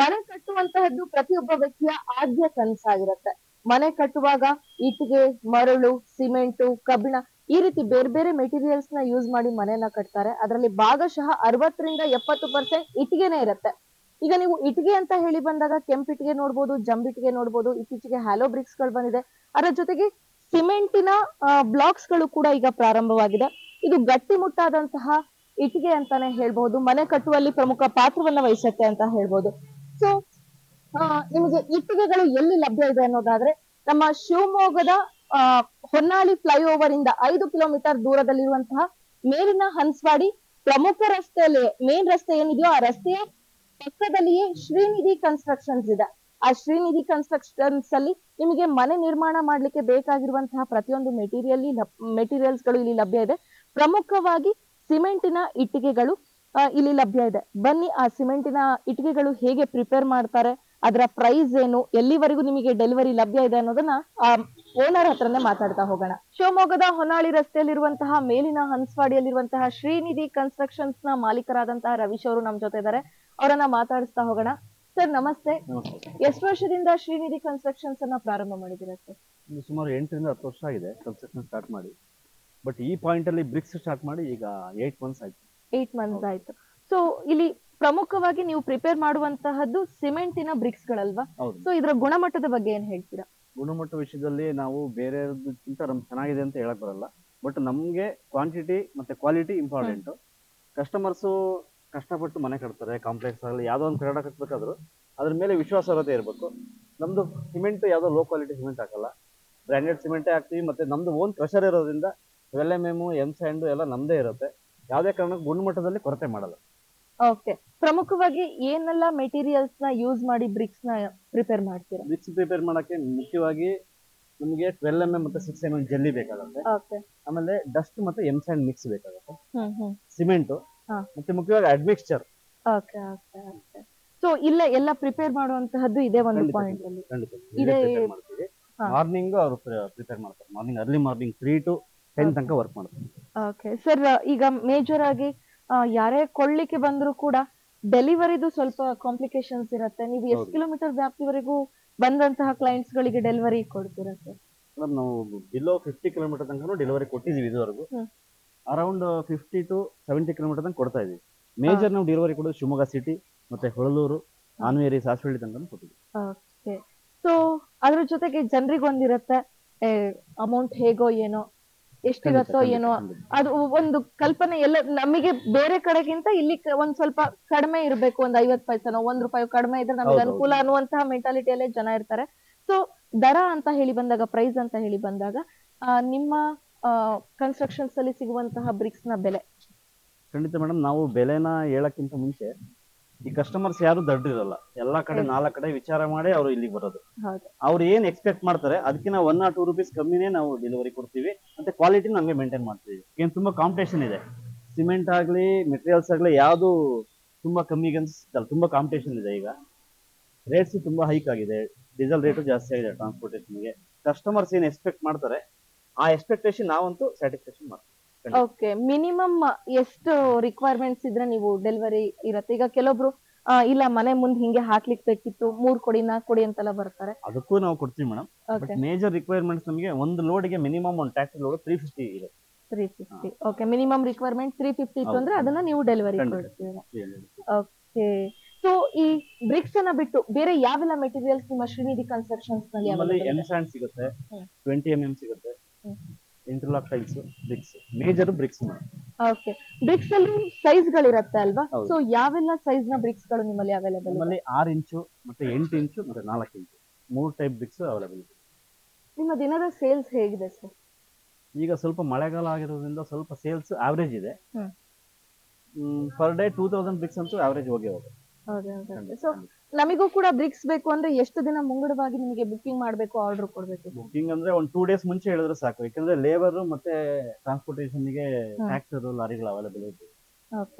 ಮನೆ ಕಟ್ಟುವಂತಹದ್ದು ಪ್ರತಿಯೊಬ್ಬ ವ್ಯಕ್ತಿಯ ಆದ್ಯ ಕನಸಾಗಿರುತ್ತೆ. ಮನೆ ಕಟ್ಟುವಾಗ ಇಟ್ಟಿಗೆ, ಮರಳು, ಸಿಮೆಂಟು, ಕಬ್ಬಿಣ ಈ ರೀತಿ ಬೇರೆ ಬೇರೆ ಮೆಟೀರಿಯಲ್ಸ್ನ ಯೂಸ್ ಮಾಡಿ ಮನೆಯನ್ನ ಕಟ್ತಾರೆ. ಅದರಲ್ಲಿ ಭಾಗಶಃ ಅರವತ್ತರಿಂದ ಎಪ್ಪತ್ತು ಪರ್ಸೆಂಟ್ ಇಟ್ಟಿಗೆನೆ ಇರುತ್ತೆ. ಈಗ ನೀವು ಇಟ್ಟಿಗೆ ಅಂತ ಹೇಳಿ ಬಂದಾಗ ಕೆಂಪಿಟ್ಟಿಗೆ ನೋಡ್ಬೋದು ಜಂಬಿಟ್ಟಿಗೆ ನೋಡ್ಬೋದು, ಇತ್ತೀಚೆಗೆ ಹ್ಯಾಲೋ ಬ್ರಿಕ್ಸ್ಗಳು ಬಂದಿದೆ. ಅದರ ಜೊತೆಗೆ ಸಿಮೆಂಟಿನ ಬ್ಲಾಕ್ಸ್ಗಳು ಕೂಡ ಈಗ ಪ್ರಾರಂಭವಾಗಿದೆ. ಇದು ಗಟ್ಟಿಮುಟ್ಟಾದಂತಹ ಇಟ್ಟಿಗೆ ಅಂತಾನೆ ಹೇಳ್ಬಹುದು. ಮನೆ ಕಟ್ಟುವಲ್ಲಿ ಪ್ರಮುಖ ಪಾತ್ರವನ್ನ ವಹಿಸುತ್ತೆ ಅಂತ ಹೇಳ್ಬಹುದು. ಸೊ ನಿಮಗೆ ಇಟ್ಟಿಗೆಗಳು ಎಲ್ಲಿ ಲಭ್ಯ ಇದೆ ಅನ್ನೋದಾದ್ರೆ, ನಮ್ಮ ಶಿವಮೊಗ್ಗದ ಹೊನ್ನಾಳಿ ಫ್ಲೈಓವರ್ ಇಂದ ಐದು ಕಿಲೋಮೀಟರ್ ದೂರದಲ್ಲಿರುವಂತಹ ಮೇಲಿನ ಹನ್ಸ್ವಾಡಿ ಪ್ರಮುಖ ರಸ್ತೆಯಲ್ಲಿ ಮೇನ್ ರಸ್ತೆ ಏನಿದೆಯೋ ಆ ರಸ್ತೆಯ ಪಕ್ಕದಲ್ಲಿಯೇ ಶ್ರೀನಿಧಿ ಕನ್ಸ್ಟ್ರಕ್ಷನ್ಸ್ ಇದೆ. ಆ ಶ್ರೀನಿಧಿ ಕನ್ಸ್ಟ್ರಕ್ಷನ್ಸ್ ಅಲ್ಲಿ ನಿಮಗೆ ಮನೆ ನಿರ್ಮಾಣ ಮಾಡ್ಲಿಕ್ಕೆ ಬೇಕಾಗಿರುವಂತಹ ಪ್ರತಿಯೊಂದು ಮೆಟೀರಿಯಲ್ ಮೆಟೀರಿಯಲ್ಸ್ಗಳು ಇಲ್ಲಿ ಲಭ್ಯ ಇದೆ. ಪ್ರಮುಖವಾಗಿ ಸಿಮೆಂಟಿನ ಇಟ್ಟಿಗೆಗಳು ಇಲ್ಲಿ ಲಭ್ಯ ಇದೆ. ಬನ್ನಿ ಆ ಸಿಮೆಂಟಿನ ಇಟ್ಟಿಗೆಗಳು ಹೇಗೆ ಪ್ರಿಪೇರ್ ಮಾಡ್ತಾರೆ ಅದರ ಪ್ರೈಸ್ ಏನು ಎಲ್ಲಿವರೆಗೂ ನಿಮಗೆ ಡೆಲಿವರಿ ಲಭ್ಯ ಇದೆ ಅನ್ನೋದನ್ನ ಓನರ್ ಹತ್ರನೇ ಮಾತಾಡ್ತಾ ಹೋಗೋಣ. ಶಿವಮೊಗ್ಗದ ಹೊನ್ನಾಳಿ ರಸ್ತೆಯಲ್ಲಿರುವಂತಹ ಮೇಲಿನ ಹನ್ಸ್ವಾಡಿಯಲ್ಲಿರುವಂತಹ ಶ್ರೀನಿಧಿ ಕನ್ಸ್ಟ್ರಕ್ಷನ್ಸ್ನ ಮಾಲೀಕರಾದಂತಹ ರವೀಶ್ ಅವರು ನಮ್ ಜೊತೆ ಇದ್ದಾರೆ. ಅವರನ್ನ ಮಾತಾಡಿಸ್ತಾ ಹೋಗೋಣ. ಸರ್ ನಮಸ್ತೆ. ಎಷ್ಟು ವರ್ಷದಿಂದ ಶ್ರೀನಿಧಿ ಕನ್ಸ್ಟ್ರಕ್ಷನ್ಸ್ ಅನ್ನ ಪ್ರಾರಂಭ ಮಾಡಿದಿರ ಸರ್? ಸುಮಾರು ಎಂಟರಿಂದ ಹತ್ತು ವರ್ಷ ಆಗಿದೆ ಕನ್ಸ್ಟ್ರಕ್ಷನ್ ಸ್ಟಾರ್ಟ್ ಮಾಡಿ. ಬಟ್ ಈ ಪಾಯಿಂಟ್ ಅಲ್ಲಿ ಬ್ರಿಕ್ಸ್ ಸ್ಟಾರ್ಟ್ ಮಾಡಿ ಈಗ ಏಟ್ ಮಂತ್ಸ್ ಆಯ್ತು. ಏಟ್ ಮಂತ್ಸ್ ಆಯ್ತು. ಸೊ ಇಲ್ಲಿ ಪ್ರಮುಖವಾಗಿ ನೀವು ಪ್ರಿಪೇರ್ ಮಾಡುವಂತಹದ್ದು ಸಿಮೆಂಟಿನ ಬ್ರಿಕ್ಸ್ ಗಳಲ್ವಾ ಹೌದು. ಸೊ ಇದರ ಗುಣಮಟ್ಟದ ಬಗ್ಗೆ ಏನ್ ಹೇಳ್ತೀರಾ? ಗುಣಮಟ್ಟ ವಿಷಯದಲ್ಲಿ ನಾವು ಬೇರೆ ನಮ್ ಚೆನ್ನಾಗಿದೆ ಅಂತ ಹೇಳಕ್ ಬರಲ್ಲ. ಬಟ್ ನಮ್ಗೆ ಕ್ವಾಂಟಿಟಿ ಮತ್ತೆ ಕ್ವಾಲಿಟಿ ಇಂಪಾರ್ಟೆಂಟ್ ಕಸ್ಟಮರ್ಸ್ ಕಷ್ಟಪಟ್ಟು ಮನೆ ಕಟ್ತಾರೆ ಕಾಂಪ್ಲೆಕ್ಸ್ ಆಗಲಿ ಯಾವ್ದೋ ಒಂದು ಕಟ್ಟಡ ಕಟ್ಬೇಕಾದ್ರು ಅದ್ರ ಮೇಲೆ ವಿಶ್ವಾಸಾರ್ಹತೆ ಇರಬೇಕು. ನಮ್ದು ಸಿಮೆಂಟ್ ಯಾವ್ದೋ ಲೋ ಕ್ವಾಲಿಟಿ ಸಿಮೆಂಟ್ ಹಾಕಲ್ಲ. ಬ್ರ್ಯಾಂಡೆಡ್ ಸಿಮೆಂಟೇ ಹಾಕ್ತೀವಿ ಮತ್ತೆ ನಮ್ದು ಓನ್ ಕ್ರಷರ್ ಇರೋದ್ರಿಂದ L M M M sand ಎಲ್ಲ ನಮ್ದೇ ಇರುತ್ತೆ. ಯಾವುದೇ ಕಾರಣಕ್ಕೂ ಗುಣಮಟ್ಟದಲ್ಲಿ ಕೊರತೆ ಮಾಡಲ್ಲ. ಓಕೆ ಪ್ರಮುಖವಾಗಿ ಏನೆಲ್ಲ ಮೆಟೀರಿಯಲ್ಸ್ನ ಯೂಸ್ ಮಾಡಿ ಬ್ರಿಕ್ಸ್ನ ಪ್ರಿಪೇರ್ ಮಾಡ್ತೀರಾ? ಬ್ರಿಕ್ಸ್ ಪ್ರಿಪೇರ್ ಮಾಡಕ್ಕೆ ಮುಖ್ಯವಾಗಿ ನಮಗೆ ಟ್ವೆಲ್ ಎಂ ಎಂ ಮತ್ತೆ ಸಿಕ್ಸ್ ಎಂ ಎಂ ಜೆಲ್ಲಿ ಬೇಕಾಗುತ್ತೆ. ಓಕೆ ಆಮೇಲೆ ಡಸ್ಟ್ ಮತ್ತೆ ಎಂ ಸ್ಯಾಂಡ್ ಮಿಕ್ಸ್ ಬೇಕಾಗುತ್ತೆ. ಹ್ಮ್ ಹ್ಮ್. ಸಿಮೆಂಟ್ ಹಾ. ಮತ್ತೆ ಮುಖ್ಯವಾಗಿ admixture okay okay okay so ಇಲ್ಲ ಎಲ್ಲ ಪ್ರಿಪೇರ್ ಮಾಡುವಂತಹದ್ದು ಇದೆ ಒಂದು ಖಂಡಿತ, ಪಾಯಿಂಟ್ ಅಲ್ಲಿ. ಖಂಡಿತ ಇದೆ- ಪ್ರಿಪೇರ್ ಮಾಡ್ತೀವಿ. ಹಾ. ಮಾರ್ನಿಂಗ್ ಅವರು ಪ್ರಿಪೇರ್ ಮಾಡ್ತಾರೆ. Morning early morning three to ten ತನಕ ವರ್ಕ್ ಮಾಡ್ತಾರೆ. ಓಕೆ ಸರ್ ಈಗ ಮೇಜರ್ ಆಗಿ ಆ, ಯಾರೇ ಕೊಳ್ಳಿಕ್ಕೆ ಬಂದ್ರು ಕೂಡ ಡೆಲಿವರಿದು ಸ್ವಲ್ಪ ಕಾಂಪ್ಲಿಕೇಶನ್ಸ್ ಇರುತ್ತೆ. ನೀವು ಎಷ್ಟು ಹೌದು. ಕಿಲೋಮೀಟರ್ ವ್ಯಾಪ್ತಿವರೆಗೂ ಬಂದಂತಹ ಕ್ಲೈಂಟ್ಸ್ ಗಳಿಗೆ ಡೆಲಿವರಿ ಕೊಡ್ತೀರಾ ಸರ್ ಮೇಡಮ್ ನಾವು ಬಿಲೋ ಫಿಫ್ಟಿ ಕಿಲೋಮೀಟರ್ ತನಕ ಡೆಲಿವರಿ ಕೊಟ್ಟಿದ್ದೀವಿ ಇದುವರೆಗೂ. ಹ್ಮ್. Around fifty to seventy kilometre ತನಕ ಕೊಡ್ತಾ ಇದ್ದೀವಿ. ಮೇಜರ್ ನಾವು ಡೆಲಿವರಿ ಕೊಡೋದು ಶಿವಮೊಗ್ಗ ಸಿಟಿ ಮತ್ತೆ ಹೊಳಲೂರು ಆನ್ವೇರಿ ಸಾಸ್ವಳ್ಳಿ ತನಕ ಕೊಟ್ಟಿದ್ದೀವಿ. ಓಕೆ ಸೊ ಅದ್ರ ಜೊತೆಗೆ ಜನರಿಗೆ ಒಂದಿರತ್ತೆ ಅಮೌಂಟ್ ಹೇಗೋ ಏನೋ. ಎಷ್ಟಿರತ್ತೋ ಏನೋ. ಅದು ಒಂದು ಕಲ್ಪನೆ ಎಲ್ಲ ನಮಗೆ ಬೇರೆ ಕಡೆಗಿಂತ ಇಲ್ಲಿ ಕ- ಒಂದ್ ಸ್ವಲ್ಪ ಕಡಿಮೆ ಇರಬೇಕು ಒಂದ್ ಐವತ್ ಪೈಸನೋ ಒಂದ್ ರೂಪಾಯಿ ಕಡಿಮೆ ಇದ್ರೆ ನಮ್ಗೆ ಹೌದು, ಅನುಕೂಲ ಅನ್ನುವಂತಹ ಮೆಂಟಾಲಿಟಿಯಲ್ಲೇ ಜನ ಇರ್ತಾರೆ. ಸೊ ದರ ಅಂತ ಹೇಳಿ ಬಂದಾಗ ಪ್ರೈಸ್ ಅಂತ ಹೇಳಿ ಬಂದಾಗ ಆ, ನಿಮ್ಮ ಕನ್ಸ್ಟ್ರಕ್ಷನ್ಸ್ ಅಲ್ಲಿ ಸಿಗುವಂತಹ ಬ್ರಿಕ್ಸ್ನ ಬೆಲೆ? ಖಂಡಿತ ಮೇಡಮ್ ನಾವು ಬೆಲೆನ ಹೇಳಕ್ಕಿಂತ ಮುಂಚೆ ಈ ಕಸ್ಟಮರ್ಸ್ ಯಾರು ದಡ್ಡಿರಲ್ಲ. ಎಲ್ಲಾ ಕಡೆ ನಾಲ್ಕ ಕಡೆ ವಿಚಾರ ಮಾಡಿ ಅವ್ರು ಇಲ್ಲಿಗೆ ಬರೋದು. ಹೌದು. ಅವ್ರು ಏನ್ ಎಕ್ಸ್ಪೆಕ್ಟ್ ಮಾಡ್ತಾರೆ ಅದಕ್ಕಿಂತ ಒನ್ ಆರ್ ಟೂ ರುಪೀಸ್ ಕಮ್ಮಿನೇ ನಾವು ಡೆಲಿವರಿ ಕೊಡ್ತೀವಿ. ಮತ್ತೆ ಕ್ವಾಲಿಟಿ ನಮಗೆ ಮೇಂಟೈನ್ ಮಾಡ್ತೀವಿ. ಏನ್ ತುಂಬಾ ಕಾಂಪಿಟೇಷನ್ ಇದೆ. ಸಿಮೆಂಟ್ ಆಗ್ಲಿ ಮೆಟೀರಿಯಲ್ಸ್ ಆಗ್ಲಿ ಯಾವ್ದು ತುಂಬಾ ಕಮ್ಮಿಗೆ ಅನ್ಸುತ್ತಲ್ಲ ತುಂಬಾ ಕಾಂಪಿಟೇಷನ್ ಇದೆ ಈಗ. ರೇಟ್ಸ್ ತುಂಬಾ ಹೈಕ್ ಆಗಿದೆ. ಡೀಸೆಲ್ ರೇಟು ಜಾಸ್ತಿ ಆಗಿದೆ ಟ್ರಾನ್ಸ್ಪೋರ್ಟೇಷನ್ಗೆ ಕಸ್ಟಮರ್ಸ್ ಏನ್ ಎಕ್ಸ್ಪೆಕ್ಟ್ ಮಾಡ್ತಾರೆ ಆ ಎಕ್ಸ್ಪೆಕ್ಟೇಷನ್ ನಾವಂತೂ ಸ್ಯಾಟಿಸ್ಫ್ಯಾಕ್ಷನ್ ಮಾಡ್ತೀವಿ. ಓಕೆ ಮಿನಿಮಮ್ ಎಷ್ಟು ರಿಕ್ವೈರ್ಮೆಂಟ್ಸ್ ಇದ್ರೆ ನೀವು ಡೆಲಿವರಿ ಇರತ್ತೆ ಈಗ ಕೆಲವೊಬ್ರು ಆ, ಇಲ್ಲ ಮನೆ ಮುಂದೆ ಹಿಂಗೆ ಹಾಕ್ಲಿಕ್ಕೆ ಬೇಕಿತ್ತು ಮೂರ್ ಕೊಡಿ ನಾಲ್ಕು ಕೊಡಿ ಅಂತೆಲ್ಲ ಬರ್ತಾರೆ ಅದಕ್ಕೂ ನಾವು ಕೊಡ್ತೀವಿ madam but okay major requirements ನಮಗೆ ಒಂದು ಲೋಡ್ಗೆ ಮಿನಿಮಮ್ ಒಂದು ಟ್ಯಾಕ್ಸಿ ಲೋಡ್ ತ್ರೀ ಫಿಫ್ಟಿ ಇದೆ three fifty okay minimum requirement three fifty ಇತ್ತು ಹೌದು. ಅಂದ್ರೆ ಅದನ್ನ ನೀವು ಡೆಲಿವರಿ ಖಂಡಿತ. ಕೊಡ್ತೀರಾ ಓಕೆ ಸೊ ಈ ಬ್ರಿಕ್ಸ್ ಅನ್ನ ಬಿಟ್ಟು ಬೇರೆ ಯಾವೆಲ್ಲ ಮೆಟೀರಿಯಲ್ಸ್ ನಿಮ್ಮ ಶ್ರೀನಿಧಿ ಕನ್ಸ್ಟ್ರಕ್ಷನ್ಸ್ನಲ್ಲಿ ನಮ್ಮಲ್ಲಿ available ಎಂ ಇದೆ? ಸ್ಯಾಂಡ್ ಸಿಗುತ್ತೆ ಹ್ಮ್. ಟ್ವೆಂಟಿ ಎಂ ಎಂ ಸಿಗುತ್ತೆ. Interlock tiles bricks major bricks okay bricks ಅಲ್ಲಿ ಸೈಜ್ ಗಳಿರತ್ತೆ ಅಲ್ವಾ? ಹೌದು. ಸೊ ಯಾವೆಲ್ಲ ಸೈಜ್ನ ಬ್ರಿಕ್ಸ್ಗಳು ನಿಮ್ಮಲ್ಲಿ ಅವೈಲೇಬಲ್ ನಿಮ್ಮಲ್ಲಿ ಆರು ಇಂಚು ಮತ್ತೆ ಎಂಟು ಇಂಚು ಮತ್ತೆ ನಾಲ್ಕು ಇಂಚು. ಮೂರು ಟೈಪ್ ಬ್ರಿಕ್ಸ್ ಅವೈಲೇಬಲ್ ಇದೆ ನಿಮ್ಮ ದಿನದ ಸೇಲ್ಸ್ ಹೇಗಿದೆ ಸರ್ ಈಗ ಸ್ವಲ್ಪ ಮಳೆಗಾಲ ಆಗಿರೋದ್ರಿಂದ ಸ್ವಲ್ಪ ಸೇಲ್ಸ್ ಆವರೇಜ್ ಇದೆ. ಹ್ಮ್. Per day two thousand bricks ಅಂತೂ ಆವರೇಜ್ ಹೋಗಿ ಹೋಗುತ್ತೆ. ಸೊ ನಮಿಗೂ ಕೂಡ ಬ್ರಿಕ್ಸ್ ಬೇಕು ಅಂದ್ರೆ ಎಷ್ಟು ದಿನ ಮುಂಗಡವಾಗಿ ನಿಮಗೆ ಬುಕಿಂಗ್ ಮಾಡಬೇಕು ಆರ್ಡರ್ ಕೊಡಬೇಕು? ಬುಕಿಂಗ್ ಅಂದ್ರೆ ಒಂದು ಟೂ ಡೇಸ್ ಮುಂಚೆ ಹೇಳಿದ್ರೆ ಸಾಕು. ಯಾಕಂದ್ರೆ ಲೇಬರ್ ಮತ್ತೆ ಟ್ರಾನ್ಸ್ಪೋರ್ಟೇಷನ್ಗೆ ಟ್ರ್ಯಾಕ್ಟರ್ ಟ್ಯಾಕ್ಟರ್ ಲಾರಿಗಳು ಅವೈಲೇಬಲ್ ಇದೆ.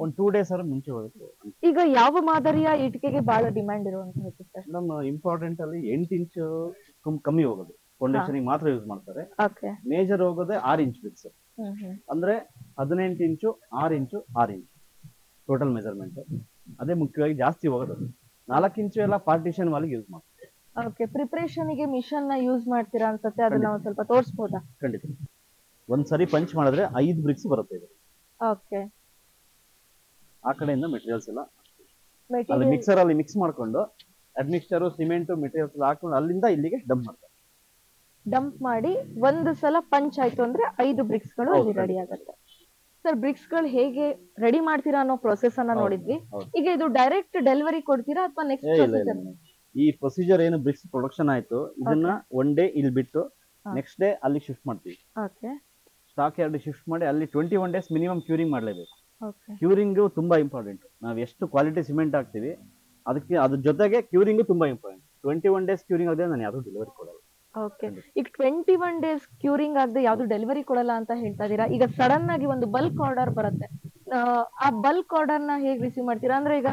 ಒಂದು ಟೂ ಡೇಸ್ ಆದ್ರೆ ಮುಂಚೆ ಹೋಗುತ್ತೆ. ಈಗ ಯಾವ ಮಾದರಿಯ ಇಟ್ಟಿಗೆಗೆ ಬಹಳ ಡಿಮ್ಯಾಂಡ್ ಇರುವಂತದ್ದು ಸರ್ ನಮ್ಮ ಇಂಪಾರ್ಟೆಂಟ್ ಅಲ್ಲಿ ಎಂಟು ಇಂಚು ಕಮ್ಮಿ ಹೋಗೋದು. ಫೌಂಡೇಶನ್ ಮಾತ್ರ ಯೂಸ್ ಮಾಡ್ತಾರೆ. ಓಕೆ ಮೇಜರ್ ಹೋಗೋದೇ ಆರ್ ಇಂಚ್ ಬ್ರಿಕ್ಸ್ ಅಂದ್ರೆ ಹದಿನೆಂಟು ಇಂಚು ಆರ್ ಇಂಚು ಆರ್ ಇಂಚು ಟೋಟಲ್ ಮೆಜರ್ಮೆಂಟ್ ಅದೇ ಮುಖ್ಯವಾಗಿ ಜಾಸ್ತಿ ಹೋಗೋದು. ನಾಲ್ಕು ಇಂಚು ಎಲ್ಲ ಪಾರ್ಟಿಷನ್ ವಾಲ್ ಯೂಸ್ ಮಾಡ್ತೀವಿ. ಓಕೆ ಪ್ರಿಪರೇಷನ್ಗೆ ಮಿಷನ್ನ ಯೂಸ್ ಮಾಡ್ತೀರಾ ಅನ್ಸುತ್ತೆ ಅದನ್ನ ಒಂದ್ ಸ್ವಲ್ಪ ತೋರಿಸ್ಬೋದಾ? ಖಂಡಿತ. ಒಂದ್ ಸರಿ ಪಂಚ್ ಮಾಡಿದ್ರೆ ಐದು ಬ್ರಿಕ್ಸ್ ಬರುತ್ತೆ ಇದು. ಓಕೆ ಆ ಕಡೆಯಿಂದ ಮೆಟೀರಿಯಲ್ಸ್ ಎಲ್ಲ ಅಲ್ಲಿ ಮಿಕ್ಸರ್ ಅಲ್ಲಿ ಮಿಕ್ಸ್ ಮಾಡ್ಕೊಂಡು ಅಡ್ಮಿಕ್ಸ್ಚರ್ ಸಿಮೆಂಟ್ ಮೆಟೀರಿಯಲ್ಸ್ ಹಾಕೊಂಡು ಅಲ್ಲಿಂದ ಇಲ್ಲಿಗೆ ಡಂಪ್ ಮಾಡ್ತಾರೆ ಡಂಪ್ ಮಾಡಿ ಒಂದು ಸಲ ಪಂಚ್ ಆಯ್ತು ಅಂದ್ರೆ ಐದು ಬ್ರಿಕ್ಸ್ಗಳು ರೆಡಿ ಆಗುತ್ತೆ. ಸರ್ ಬ್ರಿಕ್ಸ್ಗಳು ಹೇಗೆ ರೆಡಿ ಮಾಡ್ತೀರಾ ಅನ್ನೋ ಪ್ರೊಸೆಸ್ ಅನ್ನ ಹೌದು, ನೋಡಿದ್ವಿ. ಹೌದು. ಈಗ ಇದು ಡೈರೆಕ್ಟ್ ಡೆಲಿವರಿ ಕೊಡ್ತೀರಾ ಅಥವಾ ಏ ನೆಕ್ಸ್ಟ್ ಇಲ್ಲ ಇಲ್ಲ ಇಲ್ಲ. ಈ ಪ್ರೊಸೀಜರ್ ಏನು ಬ್ರಿಕ್ಸ್ ಪ್ರೊಡಕ್ಷನ್ ಆಯ್ತು ಇದನ್ನ ಒನ್ ಡೇ ಇಲ್ಲಿ ಬಿಟ್ಟು ಹಾ. ನೆಕ್ಸ್ಟ್ ಡೇ ಅಲ್ಲಿ ಶಿಫ್ಟ್ ಮಾಡ್ತೀವಿ. ಓಕೆ ಸ್ಟಾಕ್ ಎರಡು ಶಿಫ್ಟ್ ಮಾಡಿ ಅಲ್ಲಿ twenty one days minimum curing ಮಾಡಲೇಬೇಕು ಓಕೆ ಕ್ಯೂರಿಂಗ್ ತುಂಬಾ ಇಂಪಾರ್ಟೆಂಟ್ ನಾವು ಎಷ್ಟು ಕ್ವಾಲಿಟಿ ಸಿಮೆಂಟ್ ಹಾಕ್ತಿವಿ ಅದಕ್ಕೆ ಅದ್ರ ಜೊತೆಗೆ ಕ್ಯೂರಿಂಗ್ ತುಂಬಾ important twenty one days curing ಆಗದೆ ನಾನು ಯಾರು ಡೆಲಿವರಿ ಕೊಡಲ್ಲ. ಓಕೆ. ಈಗ ಟ್ವೆಂಟಿ ಒನ್ ಡೇಸ್ ಕ್ಯೂರಿಂಗ್ ಆಗದೆ ಯಾವ್ದು ಡೆಲಿವರಿ ಕೊಡಲ್ಲ ಅಂತ ಹೇಳ್ತಾ ಇದೀರಾ ಈಗ ಸಡನ್ ಆಗಿ ಒಂದು ಬಲ್ಕ್ ಆರ್ಡರ್ ಬರುತ್ತೆ. ಆ, ಬಲ್ಕ್ ಆರ್ಡರ್ನ ಹೇಗ್ ರಿಸೀವ್ ಮಾಡ್ತೀರಾ? ಅಂದ್ರೆ ಈಗ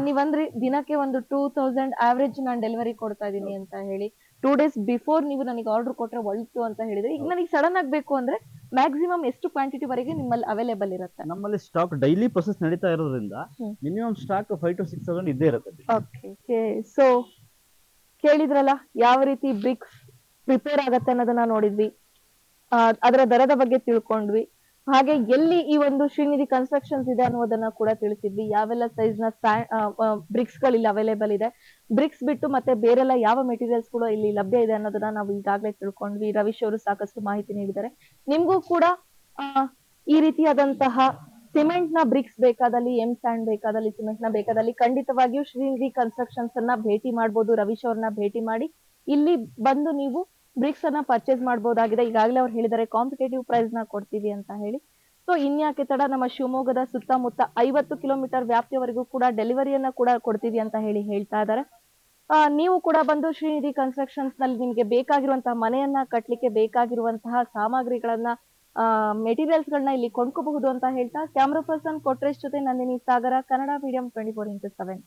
ನೀವಂದ್ರೆ ದಿನಕ್ಕೆ ಒಂದು ಟೂ ತೌಸಂಡ್ ಆವರೇಜ್ ನಾನು ಡೆಲಿವರಿ ಕೊಡ್ತಾ ಇದೀನಿ ಅಂತ ಹೇಳಿ ಟೂ ಡೇಸ್ ಬಿಫೋರ್ ನೀವು ನನಗೆ ಆರ್ಡರ್ ಕೊಟ್ರೆ ಒಳ್ತು ಅಂತ ಹೇಳಿದ್ರೆ ಈಗ ನನಗೆ ಸಡನ್ ಆಗಿ ಬೇಕು ಅಂದ್ರೆ ಮ್ಯಾಕ್ಸಿಮಮ್ ಎಷ್ಟು ಕ್ವಾಂಟಿಟಿ ವರೆಗೆ ನಿಮ್ಮಲ್ಲಿ ಅವೈಲೇಬಲ್ ಇರುತ್ತೆ? ನಮ್ಮಲ್ಲಿ ಸ್ಟಾಕ್ ಡೈಲಿ ಪ್ರೊಸೆಸ್ ನಡೀತಾ ಇರೋದ್ರಿಂದ minimum stock five to six thousand ಇದ್ದೇ ಇರುತ್ತೆ. ಓಕೆ ಸೊ ಕೇಳಿದ್ರಲ್ಲ ಯಾವ ರೀತಿ ಬ್ರಿಕ್ಸ್ ಪ್ರಿಪೇರ್ ಆಗತ್ತೆ ಅನ್ನೋದನ್ನ ನೋಡಿದ್ವಿ. ಅದರ ದರದ ಬಗ್ಗೆ ತಿಳ್ಕೊಂಡ್ವಿ. ಹಾಗೆ ಎಲ್ಲಿ ಈ ಒಂದು ಶ್ರೀನಿಧಿ ಕನ್ಸ್ಟ್ರಕ್ಷನ್ಸ್ ಇದೆ ಅನ್ನೋದನ್ನ ಕೂಡ ತಿಳಿಸಿದ್ವಿ. ಯಾವೆಲ್ಲ ಸೈಜ್ನ ಬ್ರಿಕ್ಸ್ಗಳು ಇಲ್ಲಿ ಅವೈಲೇಬಲ್ ಇದೆ. ಬ್ರಿಕ್ಸ್ ಬಿಟ್ಟು ಮತ್ತೆ ಬೇರೆಲ್ಲ ಯಾವ ಮೆಟೀರಿಯಲ್ಸ್ ಕೂಡ ಇಲ್ಲಿ ಲಭ್ಯ ಇದೆ ಅನ್ನೋದನ್ನ ನಾವು ಈಗಾಗಲೇ ತಿಳ್ಕೊಂಡ್ವಿ. ರವೀಶ್ ಅವರು ಸಾಕಷ್ಟು ಮಾಹಿತಿ ನೀಡಿದ್ದಾರೆ. ನಿಮ್ಗೂ ಕೂಡ ಈ ರೀತಿಯಾದಂತಹ ಸಿಮೆಂಟ್ನ ಬ್ರಿಕ್ಸ್ ಬೇಕಾದಲ್ಲಿ ಎಂ ಸ್ಯಾಂಡ್ ಬೇಕಾದಲ್ಲಿ ಸಿಮೆಂಟ್ನ ಬೇಕಾದಲ್ಲಿ ಖಂಡಿತವಾಗಿಯೂ ಶ್ರೀನಿಧಿ ಕನ್ಸ್ಟ್ರಕ್ಷನ್ಸ್ ಅನ್ನ ಭೇಟಿ ಮಾಡಬಹುದು ರವೀಶ್ ಅವ್ರನ್ನ ಭೇಟಿ ಮಾಡಿ ಇಲ್ಲಿ ಬಂದು ನೀವು ಬ್ರಿಕ್ಸ್ ಅನ್ನ ಪರ್ಚೇಸ್ ಮಾಡಬಹುದಾಗಿದೆ ಈಗಾಗಲೇ ಅವ್ರು ಹೇಳಿದ್ದಾರೆ ಕಾಂಪಿಟೇಟಿವ್ ಪ್ರೈಸ್ನ ಕೊಡ್ತೀವಿ ಅಂತ ಹೇಳಿ. ಸೊ ಇನ್ಯಾಕೆ ತಡ ನಮ್ಮ ಶಿವಮೊಗ್ಗದ ಸುತ್ತಮುತ್ತ ಐವತ್ತು ಕಿಲೋಮೀಟರ್ ವ್ಯಾಪ್ತಿಯವರೆಗೂ ಕೂಡ ಡೆಲಿವರಿಯನ್ನ ಕೂಡ ಕೊಡ್ತೀವಿ ಅಂತ ಹೇಳಿ ಹೇಳ್ತಾ ಇದ್ದಾರೆ. ನೀವು ಕೂಡ ಬಂದು ಶ್ರೀನಿಧಿ ಕನ್ಸ್ಟ್ರಕ್ಷನ್ಸ್ನಲ್ಲಿ ನಿಮ್ಗೆ ಬೇಕಾಗಿರುವಂತಹ ಮನೆಯನ್ನ ಕಟ್ಟಲಿಕ್ಕೆ ಬೇಕಾಗಿರುವಂತಹ ಸಾಮಗ್ರಿಗಳನ್ನ ಮೆಟೀರಿಯಲ್ಸ್ ಗಳನ್ನ ಇಲ್ಲಿ ಕೊಂಡ್ಕೋಬಹುದು ಅಂತ ಹೇಳ್ತಾ, ಕ್ಯಾಮ್ರಾ ಪರ್ಸನ್ ಕೊಟ್ರೇಶ್ ಜೊತೆ Nandini Sagar, Kannada medium twenty four into seven